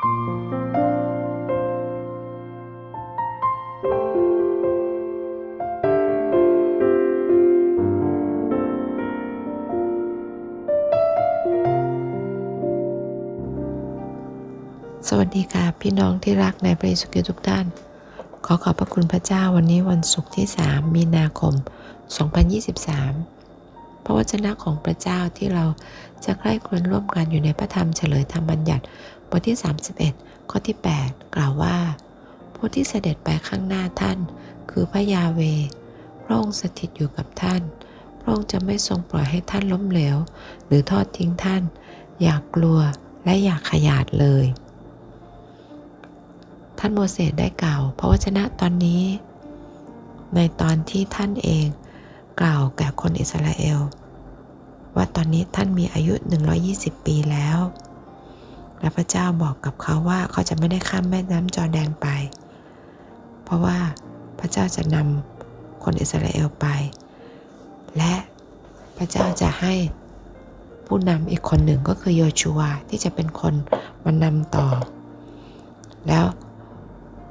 สวัสดีค่ะพี่น้องที่รักในพระเยซูคริสต์ทุกท่าน ขอขอบพระคุณพระเจ้าวันนี้วันศุกร์ที่ 3 มีนาคม 2023 พระวจนะของพระเจ้าที่เราจะใกล้ควรร่วมกันอยู่ในพระธรรมเฉลยธรรมบัญญัติ บทที่ 31 ข้อที่ 8 กล่าวว่า ผู้ที่เสด็จไปข้างหน้าท่าน คือพระยาเว พระองค์สถิตอยู่กับท่าน พระองค์จะไม่ทรงปล่อยให้ท่านล้มเหลว หรือทอดทิ้งท่าน อย่ากกลัวและอย่าขยาดเลย ท่านโมเสสได้กล่าวพระวจนะตอนนี้ ในตอนที่ท่านเอง กล่าวแก่คนอิสราเอล ว่าตอนนี้ท่านมีอายุ 120 ปีแล้ว และพระเจ้าบอกกับเขาว่าเขาจะไม่ได้ข้ามแม่น้ำจอแดนไป เพราะว่าพระเจ้าจะนำคนอิสราเอลไป และพระเจ้าจะให้ผู้นำอีกคนหนึ่งก็คือโยชูวาที่จะเป็นคนมานำต่อ แล้ว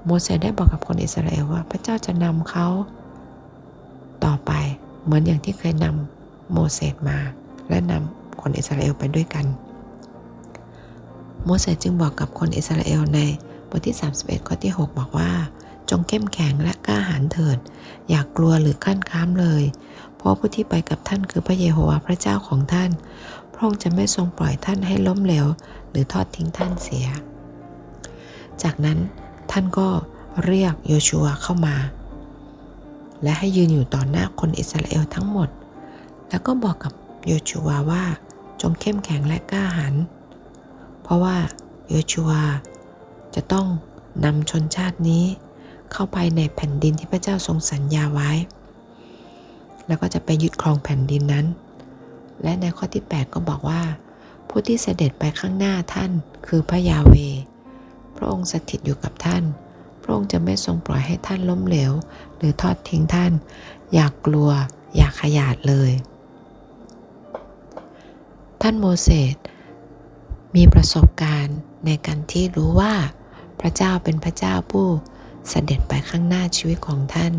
โมเสสได้บอกกับคนอิสราเอลว่า พระเจ้าจะนำเขาต่อไปเหมือนอย่างที่เคยนำโมเสสมาและนำคนอิสราเอลไปด้วยกัน โมเสสจึงบอกกับคนอิสราเอลในบทที่ 31 ข้อที่ 6 บอกว่า จงเข้มแข็งและกล้าหาญเถิด อย่ากกลัวหรือขั้นค้ามเลย เพราะผู้ที่ไปกับท่านคือพระเยโฮวาห์พระเจ้าของท่าน พระองค์จะไม่ทรงปล่อยท่านให้ล้มเหลว หรือทอดทิ้งท่านเสีย จากนั้นท่านก็เรียกโยชัวเข้ามา และให้ยืนอยู่ต่อหน้าคนอิสราเอลทั้งหมด แล้วก็บอกกับโยชัวว่า จงเข้มแข็งและกล้าหาญ เพราะว่าโยชัวจะต้องนำชนชาตินี้เข้าไปในแผ่นดินที่พระเจ้าทรงสัญญาไว้ แล้วก็จะไปยึดครองแผ่นดินนั้น และในข้อที่ 8 ก็บอกว่า ผู้ที่เสด็จไปข้างหน้าท่านคือพระยาเว พระองค์สถิตอยู่กับท่าน พระองค์จะไม่ทรงปล่อยให้ท่านล้มเหลว หรือทอดทิ้งท่าน อย่ากกลัว อย่าขยาดเลย ท่านโมเสส มีประสบการณ์ในการที่รู้ว่า พระเจ้าเป็นพระเจ้าผู้เสด็จไปข้างหน้าชีวิตของท่าน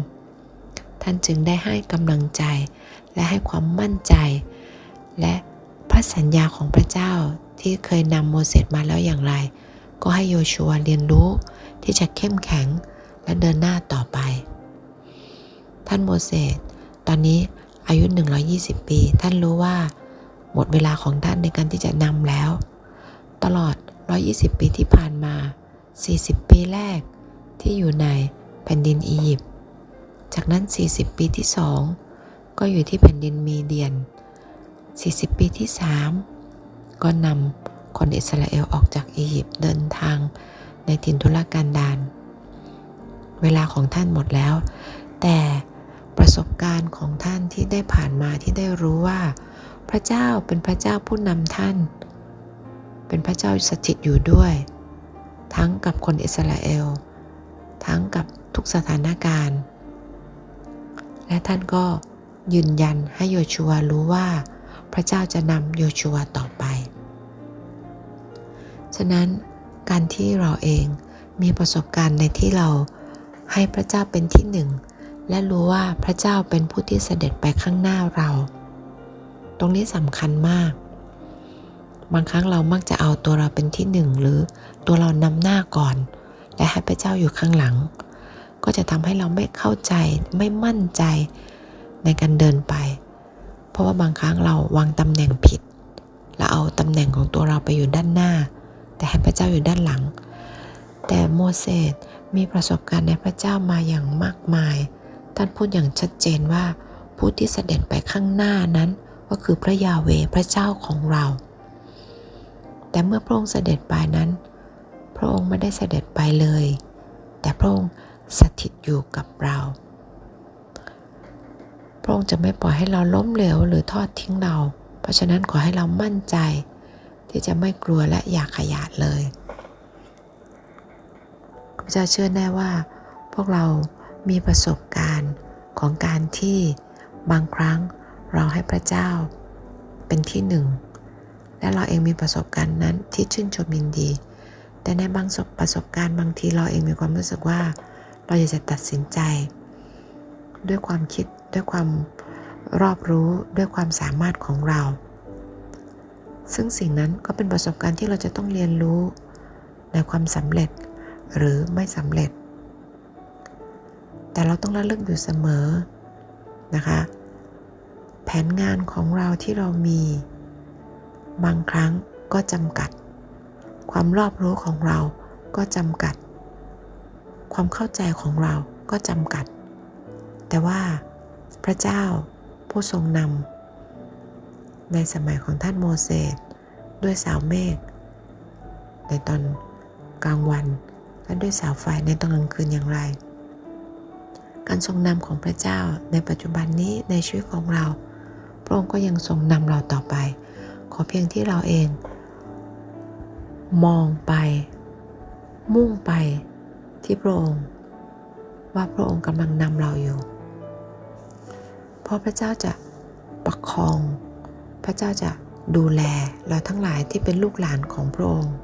ท่านจึงได้ให้กำลังใจและให้ความมั่นใจ และพระสัญญาของพระเจ้าที่เคยนำโมเสสมาแล้วอย่างไร ก็ให้โยชัวเรียนรู้ที่จะเข้มแข็งและเดินหน้าต่อไป ท่านโมเสสตอนนี้อายุ 120 ปี ท่านรู้ว่า หมดเวลาของท่านในการที่จะนำแล้ว ตลอด 120 ปีที่ผ่านมา 40 ปีแรกที่อยู่ในแผ่นดินอียิปต์ จากนั้น 40 ปีที่ 2 ก็อยู่ที่แผ่นดินมีเดียน 40 ปีที่ 3 ก็นำคนอิสราเอลออกจากอียิปต์เดินทางในถิ่นทุรกันดาร เวลาของท่านหมดแล้ว แต่ประสบการณ์ของท่านที่ได้ผ่านมาที่ได้รู้ว่า พระเจ้าเป็นพระเจ้าผู้นำท่าน เป็นพระเจ้าสถิตอยู่ด้วย ทั้งกับคนอิสราเอล ทั้งกับทุกสถานการณ์ และท่านก็ยืนยันให้โยชัวรู้ว่า พระเจ้าจะนำโยชัวต่อไป ฉะนั้นการที่เราเองมีประสบการณ์ในที่เราให้พระเจ้าเป็นที่หนึ่ง และรู้ว่าพระเจ้าเป็นผู้ที่เสด็จไปข้างหน้าเรา ตรงนี้สำคัญมาก บางครั้งเรามักจะเอาตัวเราเป็นที่หนึ่งหรือตัวเรานำหน้าก่อน และให้พระเจ้าอยู่ข้างหลัง ก็จะทำให้เราไม่เข้าใจไม่มั่นใจในการเดินไป เพราะว่าบางครั้งเราวางตำแหน่งผิดและเอาตำแหน่งของตัวเราไปอยู่ด้านหน้า แต่ให้พระเจ้าอยู่ด้านหลัง แต่โมเสสมีประสบการณ์ในพระเจ้ามาอย่างมากมาย ท่านพูดอย่างชัดเจนว่าผู้ที่เสด็จไปข้างหน้านั้นก็คือพระยาเวพระเจ้าของเรา แต่เมื่อพระองค์เสด็จไปนั้น พระองค์ไม่ได้เสด็จไปเลย แต่พระองค์สถิตอยู่กับเรา พระองค์จะไม่ปล่อยให้เราล้มเหลวหรือทอดทิ้งเรา เพราะฉะนั้นขอให้เรามั่นใจ ที่จะไม่กลัวและอยากขยาดเลยพระเจ้าเชื่อแน่ว่า พวกเรามีประสบการณ์ของการที่บางครั้งเราให้พระเจ้าเป็นที่หนึ่ง และเราเองมีประสบการณ์นั้นที่ชื่นชมยินดี แต่ในบางประสบการณ์บางทีเราเองมีความรู้สึกว่า เราอยากจะตัดสินใจ ด้วยความคิดด้วยความรอบรู้ด้วยความสามารถของเรา ซึ่งสิ่งนั้นก็เป็นประสบการณ์ที่เราจะต้องเรียนรู้ในความสำเร็จหรือไม่สำเร็จ แต่เราต้องระลึกอยู่เสมอนะคะ แผนงานของเราที่เรามี บางครั้งก็จำกัด ความรอบรู้ของเราก็จำกัด ความเข้าใจของเราก็จำกัด แต่ว่าพระเจ้าผู้ทรงนำในสมัยของท่านโมเสสด้วยสาวเมฆในตอนกลางวันและด้วยสาวไฟในตอนกลางคืนอย่างไร การทรงนำของพระเจ้าในปัจจุบันนี้ในชีวิตของเรา พระองค์ก็ยังทรงนำเราต่อไป ขอเพียงที่เราเอง มองไป มุ่งไปที่พระองค์ว่าพระองค์กำลังนำเราอยู่ เพราะพระเจ้าจะประคอง พระเจ้าจะดูแลเราทั้งหลายที่เป็นลูกหลานของพระองค์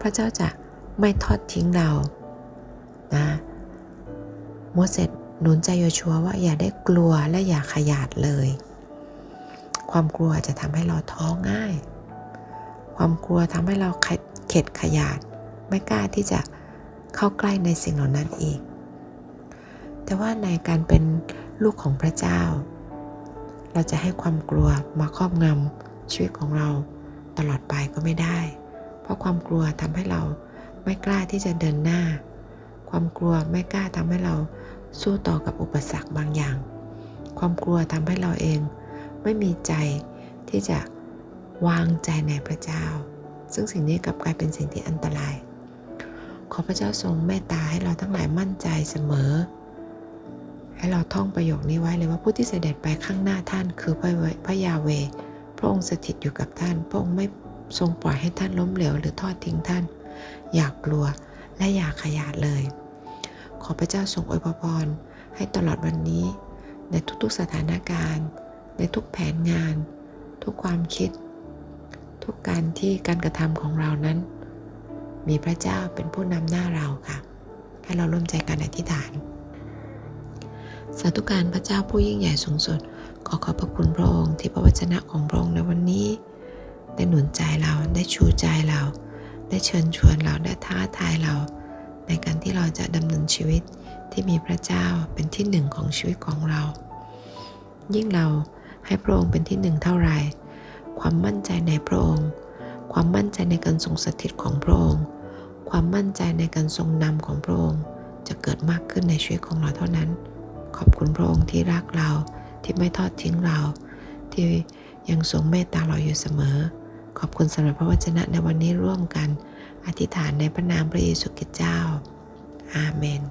พระเจ้าจะไม่ทอดทิ้งเรา นะโมเสสหนุนใจโยชัวว่าอย่าได้กลัวและอย่าขยาดเลย ความกลัวจะทำให้เราท้อง่าย ความกลัวทำให้เราเข็ดขยาด ไม่กล้าที่จะเข้าใกล้ในสิ่งเหล่านั้นอีก แต่ว่าในการเป็นลูกของพระเจ้า เราจะให้ความกลัวมาครอบงำชีวิตของเราตลอดไปก็ไม่ได้ เพราะความกลัวทำให้เราไม่กล้าที่จะเดินหน้า ความกลัวไม่กล้าทำให้เราสู้ต่อกับอุปสรรคบางอย่าง ความกลัวทำให้เราเอง ไม่มีใจที่จะวางใจในพระเจ้า ซึ่งสิ่งนี้กลับกลายเป็นสิ่งที่อันตราย ขอพระเจ้าทรงเมตตาให้เราทั้งหลายมั่นใจเสมอ ให้เราท่องประโยคนี้ไว้เลยว่าผู้ที่เสด็จไปข้างหน้าท่านคือพระพระยาเว พระองค์สถิตอยู่กับท่าน พระองค์ไม่ทรงปล่อยให้ท่านล้มเหลวหรือทอดทิ้งท่าน อย่ากกลัวและอย่าขยาดเลย ขอพระเจ้าทรงอวยพรให้ตลอดวันนี้ในทุกๆสถานการณ์ ในทุกแผนงาน ทุกความคิด ทุกการที่การกระทำของเรานั้น มีพระเจ้าเป็นผู้นำหน้าเราค่ะ ให้เราร่วมใจกันอธิษฐานสาธุการพระเจ้าผู้ยิ่งใหญ่สูงสุด ขอขอบพระคุณพระองค์ที่พระวจนะของพระองค์ในวันนี้ ได้หนุนใจเราได้ชูใจเรา ได้เชิญชวนเราได้ท้าทายเรา ในการที่เราจะดำเนินชีวิตที่มีพระเจ้าเป็นที่หนึ่งของชีวิตของเรา ยิ่งเรา ให้พระองค์เป็นที่หนึ่งเท่าไร ความมั่นใจในพระองค์ ความมั่นใจในการทรงสถิตของพระองค์ ความมั่นใจในการทรงนำของพระองค์ จะเกิดมากขึ้นในชีวิตของเราเท่านั้น ขอบคุณพระองค์ที่รักเราที่ไม่ทอดทิ้งเรา ที่ยังทรงเมตตาเราอยู่เสมอ ขอบคุณสำหรับพระวจนะในวันนี้ร่วมกัน อธิษฐานในพระนามพระเยซูคริสต์เจ้า อาเมน